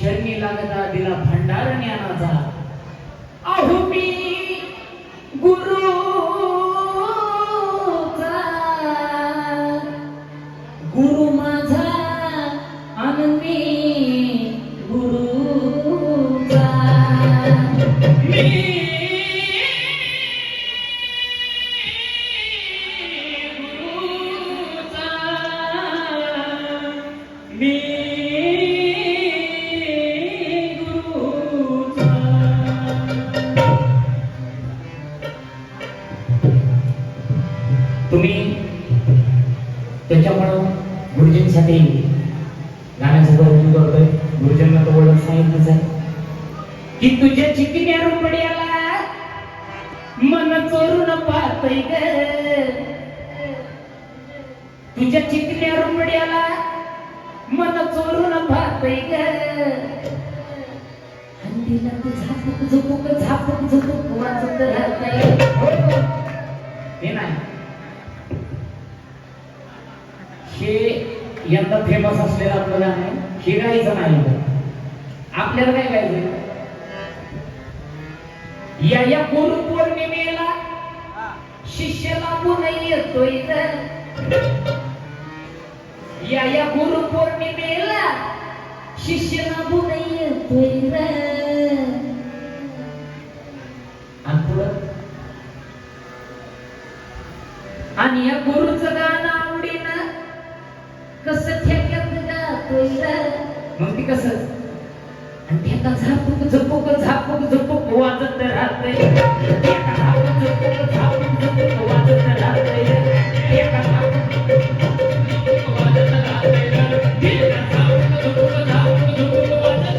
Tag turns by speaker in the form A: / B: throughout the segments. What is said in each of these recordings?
A: चरणी लागता दिला भंडार ज्ञानाचा अहो मी गुरु गुरु माझा आनंदी गुरुचा मी त्याच्यामुळं गुरुजींसाठी गाण्याचं गौरव करतोय. गुरुजींना तर ओळख सांगितलंच आहे. की तुझ्या चिकन्या रुपड्याला मन चोरून पाहतय ग. तुझ्या चिकन्या रुपड्याला मन चोरून पाहतय ग. हंदीला तू झापूक झुपूक झापूक झुपूक वाजत राहतय. हे. हो. नाही. हे यंदा फेमस असलेलं आपलं गाणं आहे. हे गायचं नाही आपल्याला काय गायचं या या गुरु पौर्णिमेला शिष्य शिष्याला नाही येतोय या या गुरु पौर्णिमेला शिष्य शिष्याला नाही येतोय आणि या गुरुचं मग कसं? आणि ठेका झापूक झुपूक झापूक झुपूक वाजत राहतंय. ठेका झापूक झुपूक झापूक झपूक वाजत राहतंय. ठेका झापूक झुपूक वाजत झापूक झापूक वाजत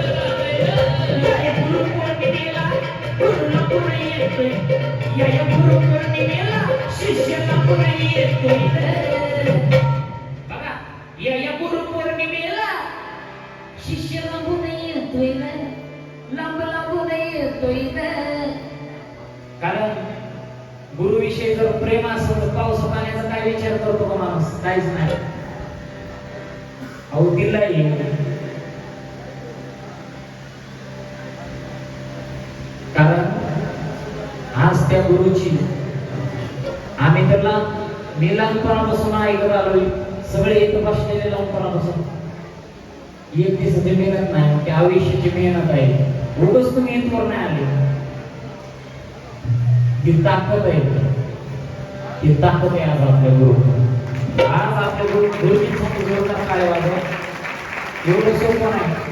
A: या गुरु पौर्णिमेला गुरुला येतोय या गुरु पौर्णिमेला शिष्याला येतोय. गुरुविषयी जर प्रेम असेल तर पाऊस पाण्याचा काय विचार करतो का माणूस? काहीच नाही. अहो दिलाय. कारण आज त्या गुरुची आम्ही त्याला मी लहानपणापासून ऐकत आलोय. सगळे एक बसलेले लहानपणापासून. एक दिवसाची मेहनत नाही ते आयुष्याची मेहनत आहे. उगच तुम्ही इथवर नाही आले. ती ताकद आहे ती ताकद आहे आज आपल्या गुरु आज आपल्या गुरु गुरुजींसाठी जोरदार काय वाजवा एवढं सोपं नाही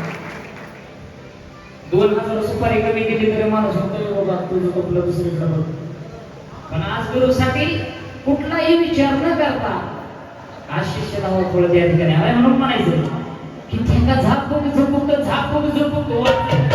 A: दोन हजार सुपारी कमी केली तरी माणूस म्हणतो बाबा तुझं कुठलं दुसरीकडे पण आज गुरुसाठी कुठलाही विचार न करता आज शिष्याला थोडं त्या ठिकाणी आलाय म्हणून म्हणायचं की ठेका झापूक झुपूक झापूक झुपूक वाजत. ए,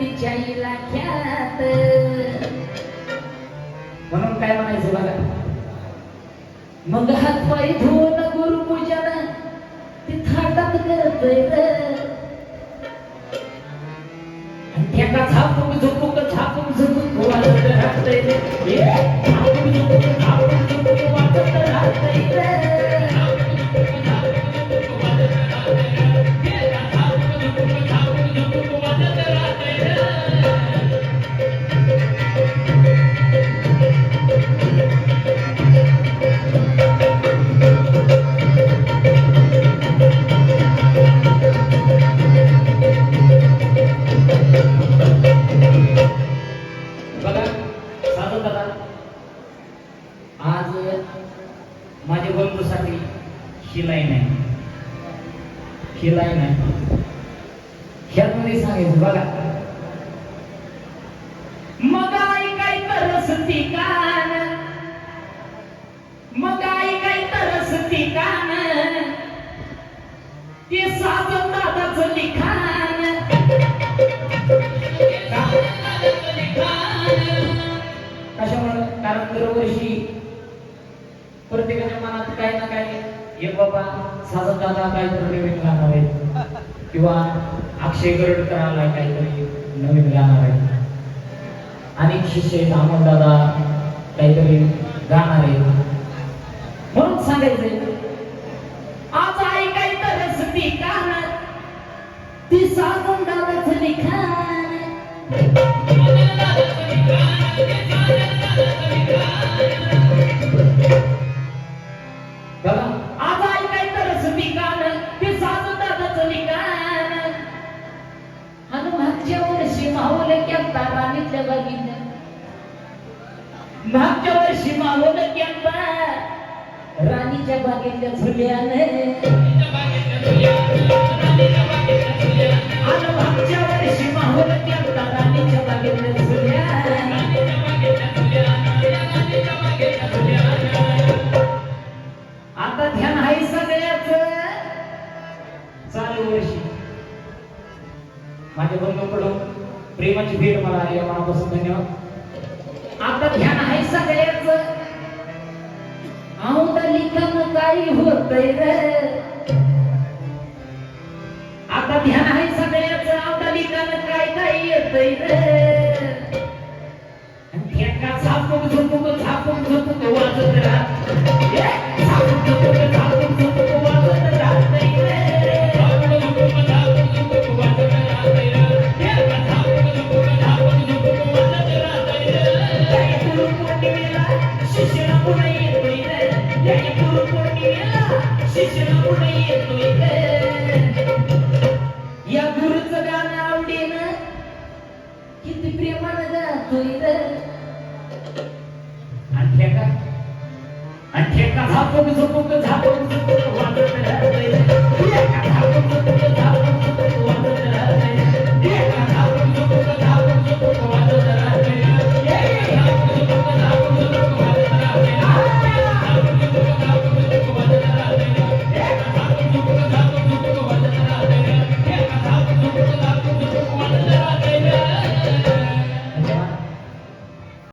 A: बिजाईला ख्यात. म्हणून काय म्हणायचं बघा? मग ते थाटात करतय त्याला झापूक झुपूक झापूक झुपूक वाढत माझ्या बंधूसाठी शिलाई नाही. शिलाई नाही. ह्यामध्ये सांगायचं बघा. हे बाबा साधन दादा काहीतरी नवीन गाणार आहे किंवा अक्षय गरडकराला काहीतरी नवीन गाणार आहे अनेक शिष्य आहेत अमोल दादा काहीतरी गाणार आहे म्हणून सांगायचंय आज आई काही तरच ती गाणं ती साधन दादाचं लिखाण. मागच्या वर्षी माहोल केलता राणीच्या बागेतल्या झुल्याने. मागच्या वर्षी माहोल केलता राणीच्या बागेतल्या झुल्याने. आता ध्यान आहे सगळ्याच. चालू वर्षी. माझ्या बंधूकडून प्रेमाची भेट मला आली मनापासून धन्यवाद. आता ध्यान आहे सगळ्याच. लिखन काही होतय रे. आता ध्यान आहे सगळ्याच औदलिकन काय काय येतय रे. आणि ठेका झापूक झुपूक झापूक झुपूक वाजत राहत. किती प्रेमानं जरा चोरी आणि ठेका आणि ठेका झापक झोपक झापक झोपक वाजत